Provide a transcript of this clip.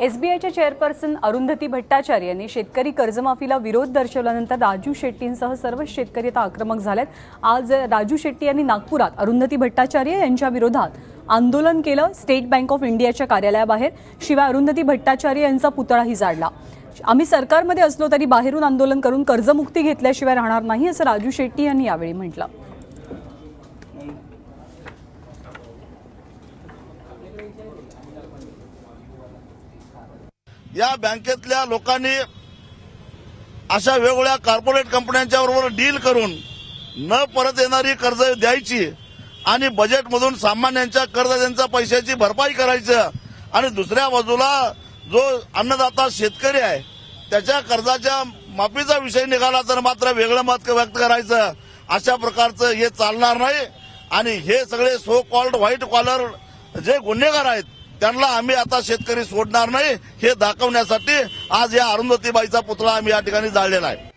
एसबीआयच्या chairperson Arundhati Bhattacharya यांनी शेतकरी कर्जमाफीला विरोध दर्शवल्यानंतर राजू शेट्टींसह सर्व शेतकरी आता आक्रमक झालेत. आज राजू शेट्टी यांनी नागपुरात अरुंधती भट्टाचार्य यांच्या विरोधात आंदोलन केलं. स्टेट बँक ऑफ इंडियाच्या कार्यालयाबाहेर शिवाय अरुंधती भट्टाचार्य यांचा पुतळाही जाडला आम्ही सरकारमध्ये असलो तरी बाहेरून आंदोलन करून कर्जमुक्ती घेतल्याशिवाय राहणार नाही असं राजू शेट्टी यांनी यावेळी म्हटलं. या बँकेतल्या लोकांनी अशा वेगवेगळ्या कॉर्पोरेट कंपन्यांच्या बरोबर डील करून न परत येणारी कर्ज द्यायची आणि बजेटमधून सामान्यांच्या कर्जदारांच्या पैशाची भरपाई करायचं आणि दुसऱ्या बाजूला जो अन्नदाता शेतकरी आहे त्याच्या कर्जाच्या माफीचा विषय निघाला तर मात्र वेगळं मत व्यक्त करायचं. अशा प्रकारचं हे चालणार नाही. आणि हे सगळे सो कॉल्ड व्हाईट कॉलर जे गुन्हेगार आहेत त्यांना आम्ही आता शेतकरी सोडणार नाही हे दाखवण्यासाठी आज या अरुंधतीबाईचा पुतळा आम्ही या ठिकाणी जाळलेला आहे.